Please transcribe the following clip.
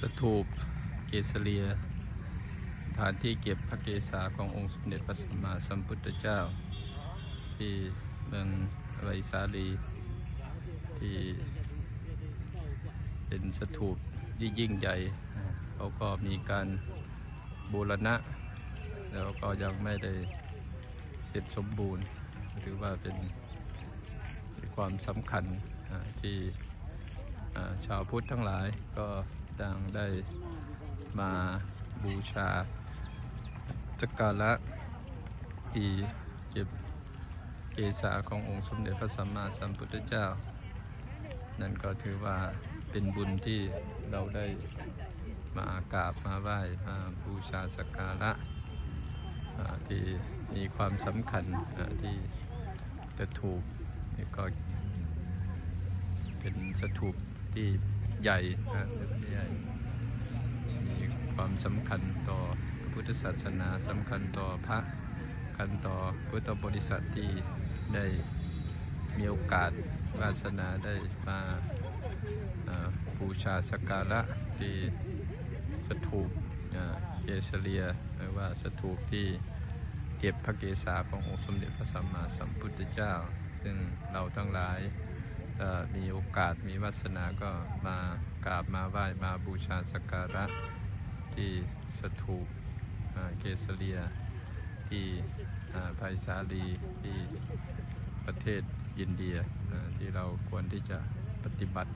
สถูปเกสเลียฐานที่เก็บพระเกศาขององค์สมเด็จพระสัมมาสัมพุทธเจ้า ที่เมืองไวสาลีที่เป็นสถูปที่ยิ่งใหญ่เขาก็มีการบูรณะ แล้วก็ยังไม่ได้เสร็จสมบูรณ์ถือว่าเป็นความสำคัญที่ชาวพุทธทั้งหลายก็ ต่างได้มาบูชาจักการะที่เก็บเกศาขององค์สมเด็จพระสัมมาสัมพุทธเจ้า นั่นก็ถือว่าเป็นบุญที่เราได้มากราบมาไหว้มาบูชาสักการะที่มีความสำคัญที่จะถูกนี่ก็เป็นสถูปที่ ใหญ่มีความสำคัญต่อพุทธศาสนาสำคัญต่อพระคันต่อพุทธบริษัทที่ได้มีโอกาสวาสนาได้มาบูชาสการะที่สถูปเอ่อเกสเลียหรือว่าสถูปที่เก็บพระเกศาขององค์สมเด็จพระสัมมาสัมพุทธเจ้า ซึ่งเราทั้งหลาย มีโอกาสมีวาสนาก็มากราบมาไหว้มาบูชาสักการะที่สถูปเอ่อเกสเลีย ที่อ่าไพศาลีที่ประเทศอินเดียที่เราควรที่จะปฏิบัติ